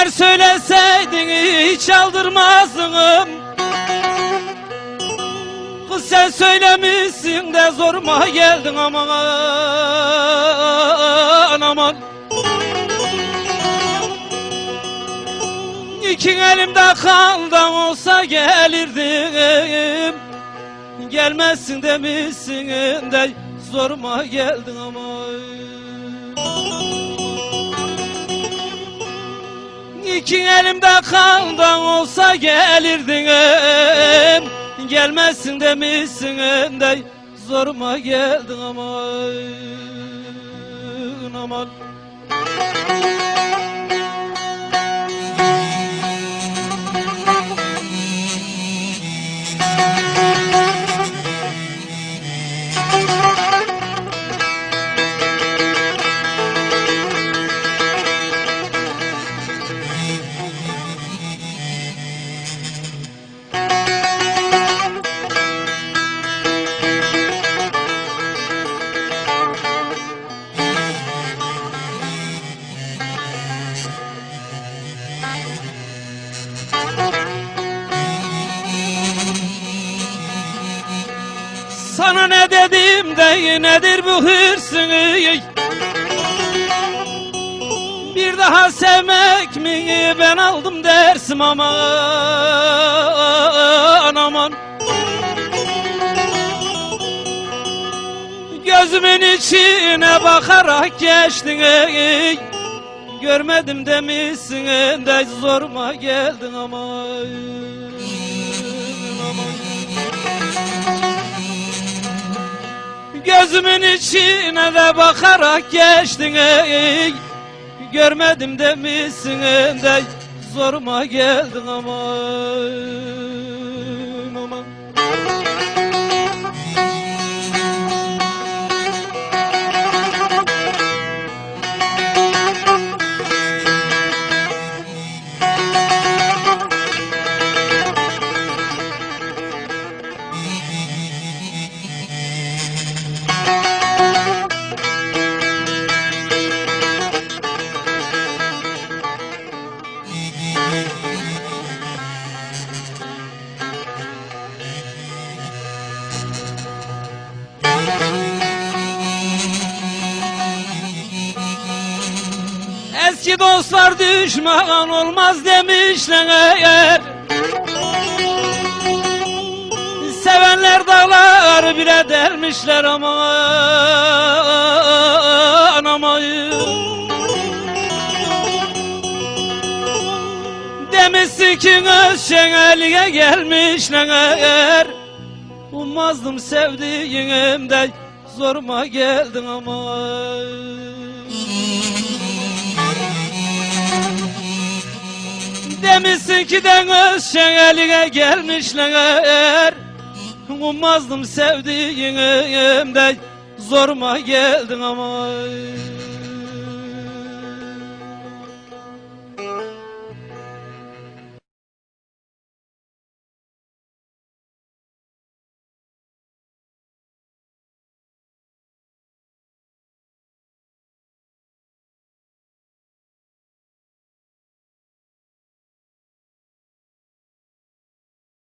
Eğer söyleseydin hiç aldırmazdım. Kız sen söylemişsin de zoruma geldin aman aman İki elimde kaldan olsa gelirdim. Gelmezsin demişsin de zoruma geldin ama İki elimde kaldan olsa gelirdim Gelmezsin demişsin de zoruma geldin aman aman Sana ne dedim de nedir bu hırsın Bir daha sevmek mi ben aldım dersim aman aman. Gözümün içine bakarak geçtin Görmedim demişsin de zoruma geldin aman Gözümün içine de bakarak geçtin ey. Görmedim demişsin de zoruma geldin aman Eski dostlar düşman olmaz demişler. Eğer Sevenler dağlar bile dermişler aman aman. Demişsin ki Özşeneli'ye gelmişler. Ummazdım sevdiğimde zoruma geldin aman Demişsin ki de Özşeneli'ye gelmişler. Ummazdım sevdiğimde zoruma geldin aman